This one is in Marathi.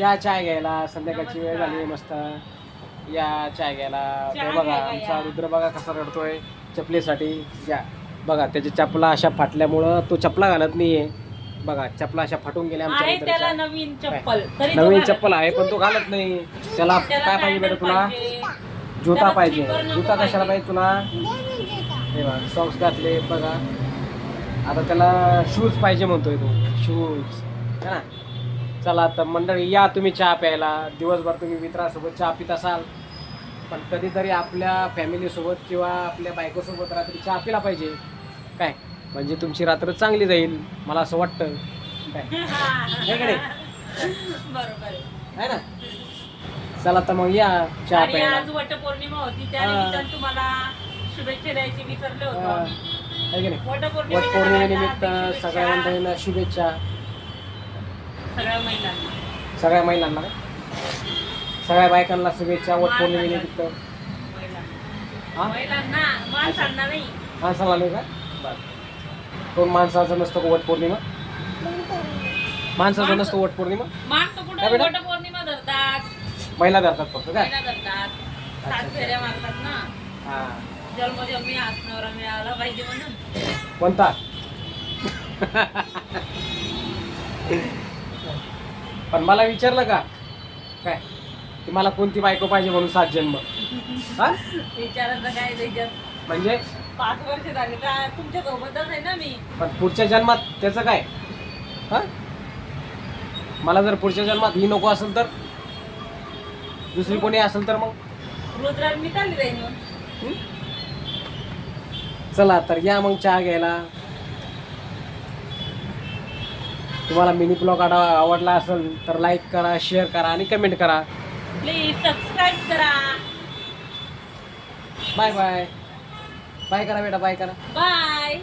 या चाय घ्यायला. संध्याकाळची वेळ झाली मस्त. या चाय घ्यायला. बघा आमचा. रुद्र बघा कसा रडतोय. चपलीसाठी या. बघा त्याची चपला अशा फाटल्यामुळं तो चपला घालत नाहीये. बघा चपला अशा फाटून गेल्या आमच्या आहे त्याला रुद्राच्या. नवीन चप्पल. तरी तो नवीन घालत चप्पल आहे पण तो घालत नाही. त्याला त्याला काय पाहिजे बेटा sandal तुला? पाहिजे. जुता त्याला पाहिजे. slipper नको जुता कशाला पाहिजे. तुला? हे बघा सॉक्स घातले बघा. आता त्याला शूज पाहिजे म्हणतोय तो. शूज है ना? चला तर मंडळी या तुम्ही चहा प्यायला. दिवसभर तुम्ही मित्रासोबत चहा पित असाल. पण कधीतरी आपल्या फॅमिलीसोबत किंवा आपल्या बायकोसोबत रात्री चहा पिला पाहिजे. काय? म्हणजे तुमची रात्र चांगली जाईल मला असं वाटतं. काय? नाही? आहे. ना? चला तर मग या चहा आणि प्यायला. आज वटपौर्णिमा होती त्या. निमित्तानं तुम्हाला शुभेच्छा द्यायची विसरले होतो. हा. की नाही? वटपौर्णिमेनिमित्त सगळ्या मंडळींना शुभेच्छा. सगळ्या महिलांना. सगळ्या महिलांना काय? सगळ्या बायकांना शुभेच्छा वटपौर्णिमेनिमित्त महिलांना हा? महिलांना माणसांना नाही. माणसाला नाही का? बरं. कोण माणसाचं नसतं का वटपौर्णिमा माणसाचं नसतं वटपौर्णिमा माणसं काय कुठं बेटा? वटपौर्णिमा धरतात? महिला धरतात फक्त काय? महिला धरतात. अच्छा. सात फेऱ्या मारतात ना. हा. जन्मजन्मी हात नवरा मिळाला पाहिजे म्हणून. कोणता? पण मला विचारलं का? काय? की मला कोणती बायको पाहिजे म्हणून सात जन्म. हा? विचारायचं काय त्याच्यात? म्हणजे? पाच वर्ष झाली का? तुमच्या सोबतच आहे ना मी. पण पुढच्या जन्मात त्याचं काय? हा? मला जर पुढच्या जन्मात ही नको असेल तर? दुसरी कोणी असेल तर मग? रुद्रात मी चालली जाईन मग. हं? चला तर या मग चहा घ्यायला. तुम्हाला मिनी ब्लॉग आवडला असेल तर लाईक करा शेअर करा आणि कमेंट करा. प्लीज सबस्क्राईब करा. बाय बाय बाय करा बेटा बाय करा. बाय